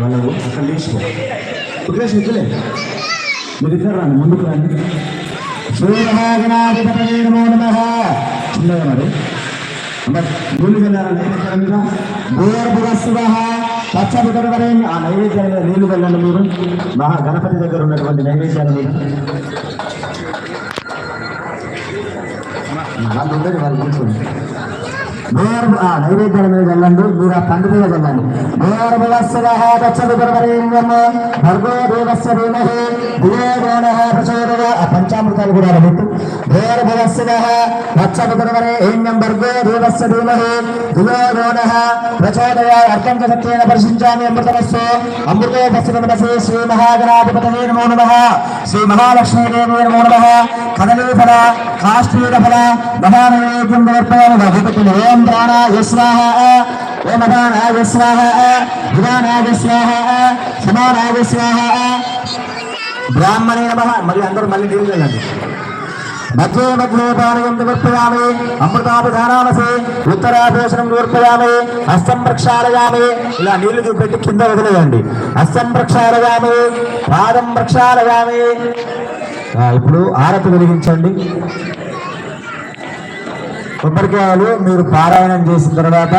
వాళ్ళు అక్కడ లేచిపో ఉద్దేశ్ ఎక్కలే మీరు ఇద్దరు రండి ముందుకు రాండి. సూర్యనాధిపతి నమో నమ. చిన్నగా మరి. మరి ముందుకు వెళ్ళారండి భూర్భువస్వ పచ్చబుతరవరే ఆ నైవేద్యాల మీద నీళ్ళు వెళ్ళండి మీరు. మహా గణపతి దగ్గర ఉన్నటువంటి నైవేద్యాల మీద వాళ్ళు ఉండేది వాళ్ళు కూర్చోండి. ఆ నైవేద్యాల మీద వెళ్ళండి మీరు ఆ పండు మీద వెళ్ళండి. భూర్భువస్వ ధీమహి ధియో ప్రచోదయ ఆ పంచామృతాలు కూడా పెట్టు. భూర్భువస్వ పచ్చబుతరవరేణ్యం భర్గో దేవస్య ధీమహి ధియో ప్రచోదయ అర్థం సత్యేన అమృతమస్సు శ్రీ మహాగణాధిపతయే నమో నమః. శ్రీ మహాలక్ష్మీదేవే నమో నమః. కదలీఫల మహానైవేద్యం సమర్పయామి ఓం ప్రాణాయ స్వాహ ఓం అపానాయ స్వాహ విధానాయ స్వాహ సమానాయ స్వాహ బ్రాహ్మణే నమ మరి అందరూ మళ్ళీ నీళ్ళు వెళ్ళండి. మధ్యే మధ్యే పానయం సమర్పయామి అమృతాభిధానామసే ఉత్తరాభూషణం సమర్పయామి హస్తం ప్రక్షాళయామి ఇలా నీళ్ళు చూపెట్టి కింద వదిలేయండి. హస్తం ప్రక్షాళయామి పాదం ప్రక్షాళయామి. ఇప్పుడు ఆరతి వెలిగించండి. కొబ్బరికాయలు మీరు పారాయణం చేసిన తర్వాత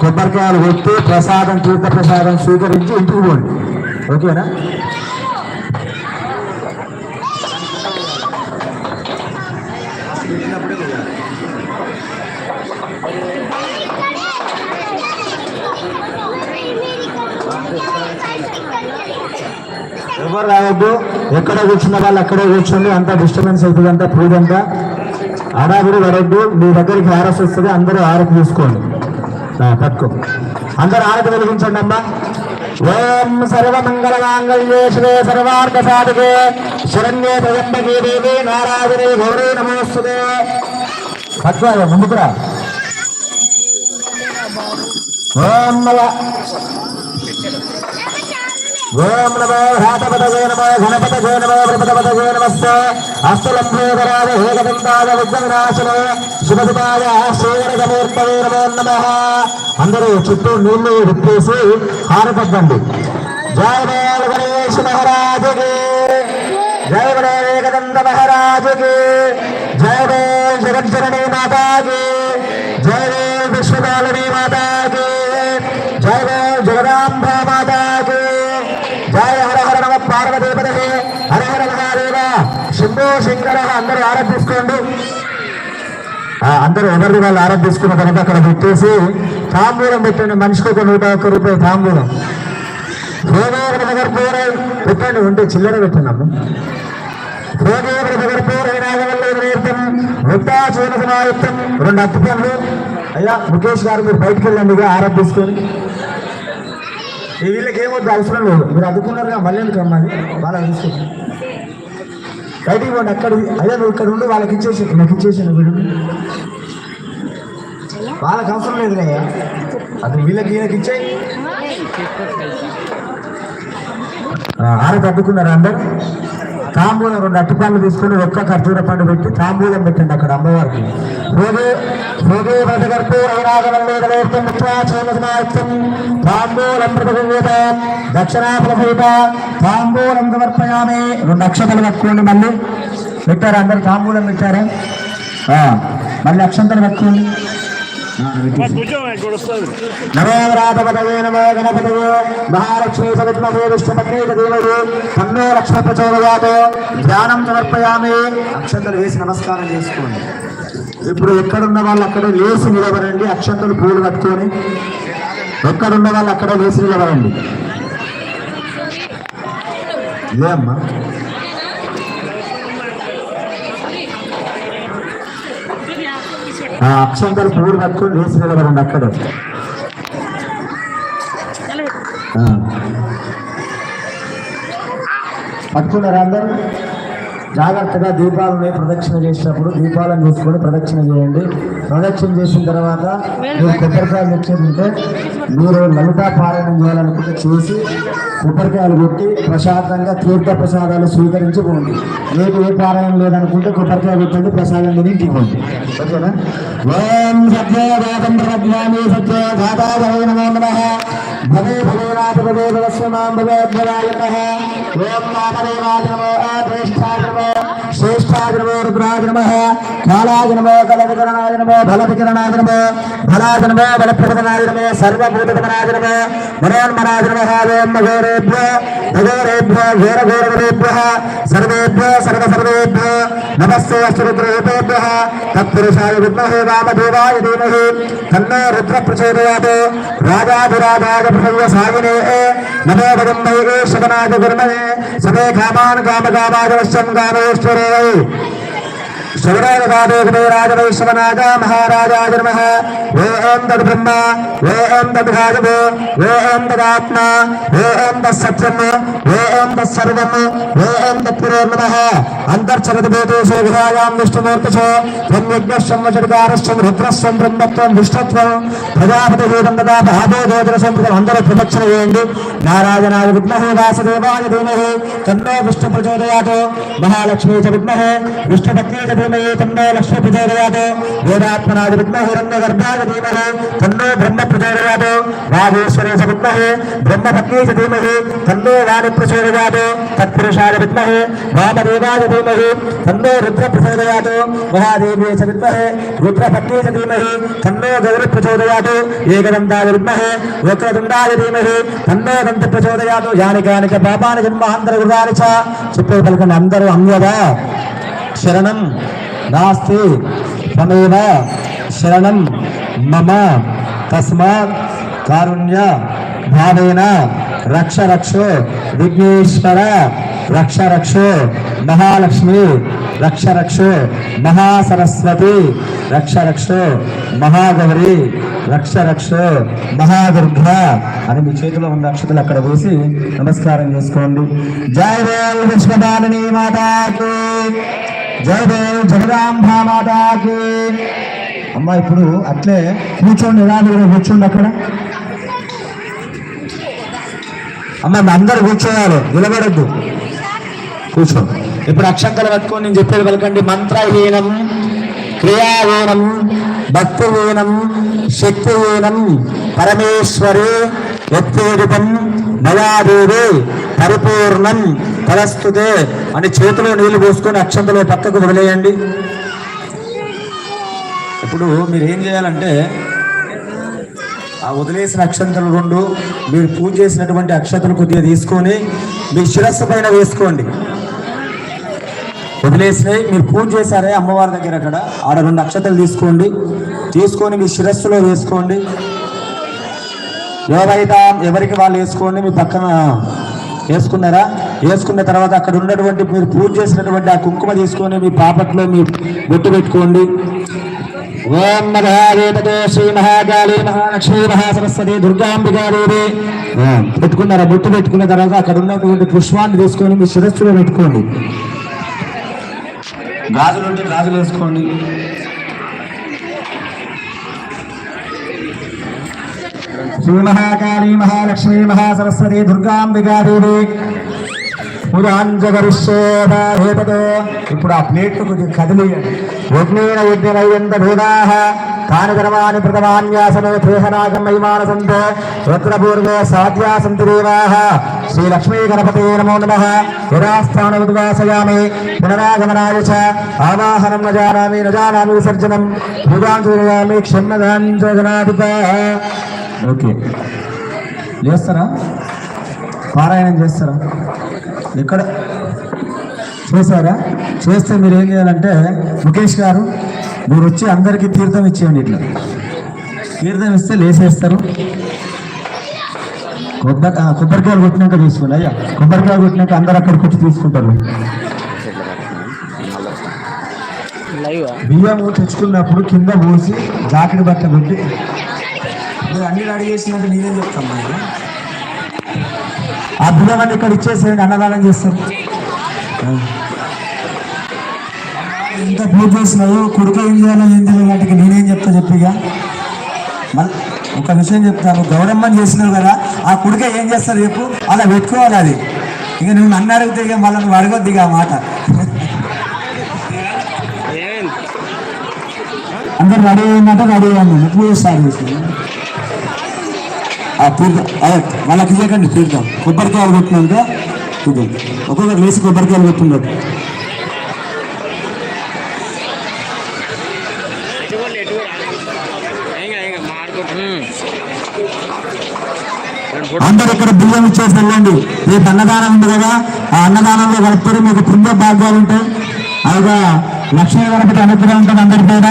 కొబ్బరికాయలు కొట్టి ప్రసాదం తీర్థ ప్రసాదం స్వీకరించి ఇంటికి పోండి. ఓకేనా? ఎవరు రావద్దు? ఎక్కడ కూర్చున్న వాళ్ళు అక్కడే కూర్చోండి. అంతా డిస్టర్బెన్స్ అవుతుంది అంతా పూజ అంతా. అడావిడి వరద్దు మీ దగ్గరికి ఆరస్ వస్తుంది అందరూ ఆరతి తీసుకోండి. పట్టుకో. అందరూ ఆరతి వెలిగించండి అమ్మా. ఓం సర్వమంగళమాంగళ్యే శివే సర్వార్థ సాధకే శరణ్యే త్రయంబకే దేవి నారాయణే గౌరీ నమోస్తుదే పట్టుకో ముందుకురా ఓం ఓం నమో హ్రాతపతయే నమో గణపతయే నమో వృపతపతయే నమస్తే. అష్టలంబోదరాయ ఏకదంతాయ విఘ్నవినాశనే శుభసుతాయ శ్రీవరగమూర్తయే నమో నమః. అందరూ చుట్టూ నీళ్ళు విప్పేసి హారపద్దండి జయ బోల్ గణేష్ మహారాజుకి. జయ బోల్ ఏకదంత మహారాజుకి. జయ బోల్ జగజ్జననీ మాతాకి. జయ బోల్ విశ్వపాలని మాతా జగదాంబ మాతాకి జయ హర హర నమ పార్వతీపదకి హర హర మహాదేవ. శంభో శంకర అందరూ ఆరాధించుకోండి. అందరూ ఎవరిది వాళ్ళు ఆరాధించుకున్న తర్వాత అక్కడ పెట్టేసి తాంబూలం పెట్టండి. మనిషికి ఒక నూట ఒక్క రూపాయి తాంబూలం. భోగేవర దగ్గర పెట్టండి. ఉంటే చిల్లర పెట్టండి అమ్మ భోగేవర దగ్గర పోరై నాగవల్లేతం వృత్తా చూన రెండు అత్తి పనులు అయ్యా ముఖేష్ గారు మీరు బయటికి వెళ్ళండి. ఇక వీళ్ళకి ఏమొద్దు అవసరం లేదు. మీరు అదుకున్నారుగా మళ్ళీ కమ్మని అమ్మాది వాళ్ళకి తీసుకోండి బయటికి పోండి అక్కడ అదే నువ్వు ఇక్కడ ఉండి వాళ్ళకి ఇచ్చేసి నాకు ఇచ్చేసాను వీడు వాళ్ళకి అవసరం లేదులే. అది వీళ్ళకి ఈయనకి ఇచ్చేయి. ఆరు అడ్డుకున్నారా అందరు? తాంబూలం రెండు అట్టిపండ్లు తీసుకుని ఒక్క ఖర్జూర పండు పెట్టి తాంబూలం పెట్టండి అక్కడ అమ్మవారికి. భోగే భోగే వ్రతకర్పూరవరాగవల్లేదవేత్తం ముఖ్యాచోమసమాయుక్తం తాంబూలం ప్రతిగత దక్షిణాఫలసహిత తాంబూలం సమర్పయామి. రెండు అక్షతలు కట్టుకోండి మళ్ళీ. పెట్టారా? అందరు తాంబూలం పెట్టారా? మళ్ళీ అక్షంతలు కట్టుకోండి. ఆ, పెట్టేసి. నమోరాధపతయే నమో గణపతయే మహాలక్ష్మీ సవిత్మహే విష్ణుపత్రేక దేవదే తన్నో లక్ష్మ ప్రచోదయాతో ధ్యానం సమర్పయామి అక్షంతలు వేసి నమస్కారం చేసుకోండి ఇప్పుడు ఎక్కడున్న వాళ్ళు అక్కడే లేచి నిలబడండి అక్షంతలు పూలు కట్టుకొని ఎక్కడున్న వాళ్ళు అక్కడే లేచి నిలబడండి ఇదే ఆ అక్షంతలు పూలు కట్టుకొని వేసి నిలబడండి అక్కడ. పట్టుకున్నారా అందరూ? జాగ్రత్తగా దీపాలని ప్రదక్షిణ చేసినప్పుడు దీపాలను చూసుకొని ప్రదక్షిణ చేయండి. ప్రదక్షిణ చేసిన తర్వాత మీరు కొబ్బరికాయలు తెచ్చేదంటే మీరు లలితా పారాయణం చేయాలనుకుంటే చేసి కొబ్బరికాయలు కొట్టి ప్రశాంతంగా తీర్థ ప్రసాదాలు స్వీకరించి పోండి. మీకు ఏ పారాయణం లేదనుకుంటే కొబ్బరికాయ కొట్టండి ప్రసాదం మీద ఇంటికి పోండి. ఓకేనా? ఓం సత్యే ప్రజ్ఞాని సత్యే ఘాతాయ భవే మాతృదేవస్యమాం భవేద్భవాయ నమః ఓం నామదేవాయ నమో జ్యేష్ఠాయ నమో శ్రేష్ఠాయ నమో రుద్రాయ నమః కాలాయ నమో కలవికరణాయ నమో బలవికరణాయ నమో బలాయ నమో బలప్రదనాయ నమో సర్వభూతపదనాయ నమో మనోన్మనాయ నమః ఓం నగోరేభ్యో నగోరేభ్యో ఘోరఘోరఘోరేభ్యः సర్వేభ్యో సర్వసర్వేభ్యో నమస్తే అష్టరుద్రరూపేభ్యः తత్పురుషాయ విద్మహే వామదేవాయ ధీమహి తన్నో రుద్ర ప్రచోదయాత్ రాజాధిరాజాయ பிரபுவ சாகினே நமோ பதம்பைகே சகநாத குருமனே சமே காமான் காம காமாகவசம் காமேஸ்வரே శౌరాజపాదోగమే రాజవైశ్వనాథ మహారాజాయ ఓ ఓం తద్ బ్రహ్మ ఓ ఓం తద్ భాగవో ఓం తదాత్మ ఓ ఓం తత్సత్యం ఓం తత్సర్వం ఓం తత్పురో నమః. అంతర్చరతి భూతేషు విధాయాం విష్ణుమూర్తిషు బ్రహ్మజ్ఞశ్వం వచడికారశ్వం రుద్రస్వం బ్రహ్మత్వం విష్ణుత్వం ప్రజాపతి భూతం తదా భాదో గోచర సంపదం అందరూ ప్రదక్షిణ చేయండి. నారాజనాయ విద్మహే వాసుదేవాయ ధీమహి తన్మే విష్ణు ప్రచోదయాతో. మహాలక్ష్మీ చ విద్మహే విష్ణుపత్ని చ ధీమహి తన్నో లక్ష్మీ ప్రచోదయాత్ వేదాత్మనాది విద్మహే హిరణ్యగర్భాయ ధీమహి తన్నో బ్రహ్మ ప్రచోదయాదు రాజేశ్వరేశ చ విద్మహే బ్రహ్మపత్ని చ ధీమహి తన్నో వాణి ప్రచోదయాదు తత్పురుషాయ విద్మహే వామదేవాయ ధీమహి తన్నో రుద్ర ప్రచోదయాదు మహాదేవ్యే చ విద్మహే రుద్రపత్ని చ ధీమహి తన్నో గౌరి ప్రచోదయాదు ఏకదంతాయ విద్మహే వక్రతుండాయ ధీమహి తన్నో దంత ప్రచోదయాదు యానికానిక కాని జన్మహాంతర పాపాని జన్మాంతరగురాని చ చెప్పే పలకండి అందరూ అన్యదా శరణం నాస్తి తమేవ శరణం మమ తస్మాత్ కారుణ్య భావేన రక్ష రక్షో విఘ్నేశ్వర రక్ష రక్షో మహాలక్ష్మి రక్ష రక్షో మహాసరస్వతి రక్ష రక్షో మహాగౌరి రక్ష రక్షో మహాదుర్గ అని మీ చేతిలో ఉన్న అక్షతలు అక్కడ వేసి నమస్కారం చేసుకోండి. జయ దేవ్ విశ్వదాని మాతాకి. జయదేవ్ దేవ్ జగదాంబ అమ్మ ఇప్పుడు అట్లే కూర్చోండి ఎలాంటి కూర్చోండి అక్కడ. అమ్మ మీ అందరు కూర్చోవాలి నిలబడద్దు. కూర్చో. ఇప్పుడు అక్షంతలు పట్టుకొని నేను చెప్పేది పలకండి. మంత్రహీనం క్రియాహీనం భక్తిహీనం శక్తిహీనం పరమేశ్వరి వ్యక్తిగతం మయాదేవి పరిపూర్ణం తలస్తుతే అని చేతిలో నీళ్ళు పోసుకొని అక్షంతలో పక్కకు వదిలేయండి. ఇప్పుడు మీరు ఏం చేయాలంటే ఆ వదిలేసిన అక్షంతలు రెండు మీరు పూజ చేసినటువంటి అక్షతలు కొద్దిగా తీసుకొని మీ శిరస్సు పైన వేసుకోండి. వదిలేసినాయి మీరు పూజ చేశారే అమ్మవారి దగ్గర అక్కడ ఆడ రెండు అక్షతలు తీసుకోండి. తీసుకొని మీ శిరస్సులో వేసుకోండి. ఎవరైతే ఎవరికి వాళ్ళు వేసుకోండి మీ పక్కన వేసుకున్నారా? వేసుకున్న తర్వాత అక్కడ ఉన్నటువంటి మీరు పూజ చేసినటువంటి ఆ కుంకుమ తీసుకొని మీ పాపట్లో మీ బొట్టు పెట్టుకోండి. ఓం మహాదేవతే శ్రీ మహాకాళి మహాలక్ష్మీ మహాసరస్వతి దుర్గాంబికాదేవి. పెట్టుకున్నారా? బొట్టు పెట్టుకున్న తర్వాత అక్కడ ఉన్నటువంటి పుష్పాన్ని తీసుకొని మీ శిరస్సులో పెట్టుకోండి. గాజులు ఉంటే గాజులు వేసుకోండి. శ్రీ మహాకాళి మహాలక్ష్మి మహాసరస్వతి దుర్గాంబికాదేవి పురాంజగరిష్యేతో ఇప్పుడు ఆ ప్లేట్లు కొద్దిగా కదిలియండి. యజ్ఞేన యజ్ఞనయ్యంత భేదాః తాని ధర్మాని ప్రథమాన్యాసనే త్రేహనాగం మహిమానసంతో రుద్రపూర్వే సాధ్యా సంతి శ్రీ లక్ష్మీ గణపతి నమో నమః. యథాస్థాన ఉద్వాసయామి పునరాగమనాయ చ ఆవాహనం న జానామి న జానామి విసర్జనం పూజాం చేయామి ఓకే. చేస్తారా? పారాయణం చేస్తారా? ఎక్కడ చేశారా చేస్తే మీరు ఏం చేయాలంటే ముఖేష్ గారు మీరు వచ్చి అందరికీ తీర్థం ఇచ్చేయండి ఇట్లా. తీర్థం ఇస్తే లేసేస్తారు. కొబ్బరి కొబ్బరికాయలు కొట్టినాక తీసుకోండి అయ్యా. కొబ్బరికాయలు కొట్టినాక అందరు అక్కడికి వచ్చి తీసుకుంటారు. బియ్యం తెచ్చుకున్నప్పుడు కింద పోసి జాకెట్ బట్ట పెట్టి అన్ని రెడీ చేసినట్టు నేనేం చెప్తాను అన్ని ఇక్కడ ఇచ్చేసేయండి అన్నదానం చేస్తారు. ఎంత పూజ చేసినావు కొడుకు ఏం చేయాలో ఏం తెలియదు వాటికి నేనేం చెప్తా చెప్పిగా. మళ్ళీ ఒక విషయం చెప్తాను గౌరమ్మని చేసినావు కదా ఆ కొడుక ఏం చేస్తారు చెప్పు అలా పెట్టుకోవాలి అది. ఇక నువ్వు నన్ను అడిగితే ఇక మళ్ళీ నువ్వు అడగొద్దు ఇక ఆ మాట. అందరు రెడీ అయినట్టు రెడీ అయ్యాను పూజ స్టార్ట్ చేసి ఆ తీర్థం వాళ్ళకి ఇవ్వకండి తీర్థం కొబ్బరికాయలు కొట్టినాక తీర్థం ఒక్కొక్కరు లేచి కొబ్బరికాయలు కొట్టున్నారు అందరు ఇక్కడ బియ్యం ఇచ్చేసి వెళ్ళండి. రేపు అన్నదానం ఉంది కదా ఆ అన్నదానంలో కలుపుతారు మీకు పుణ్య భాగ్యాలు ఉంటాయి. అలాగా లక్ష్మీ గణపతి అనుగ్రహం ఉంటుంది అందరి పైన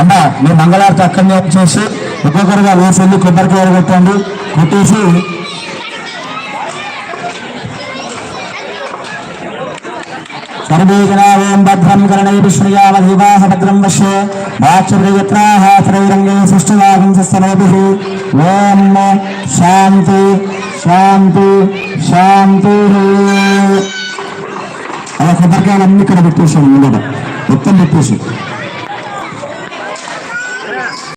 అన్న మీ మంగళారతి అక్కడనే చేసి ఒక్కొక్కరుగా వేసి వెళ్ళి కొబ్బరికాయలు కొట్టండి. కొట్టేసి సర్వేజనావేం భద్రం కరణైः శ్రియావధివాహ భద్రం వశ్య. వాచుర్యత్నాः త్రైరంగే సృష్టివాగం ఓం శాంతి శాంతి శాంతి. అలా కొబ్బరికాయలు ఇక్కడ పెట్టేసాను ముందట. మొత్తం పెట్టేసి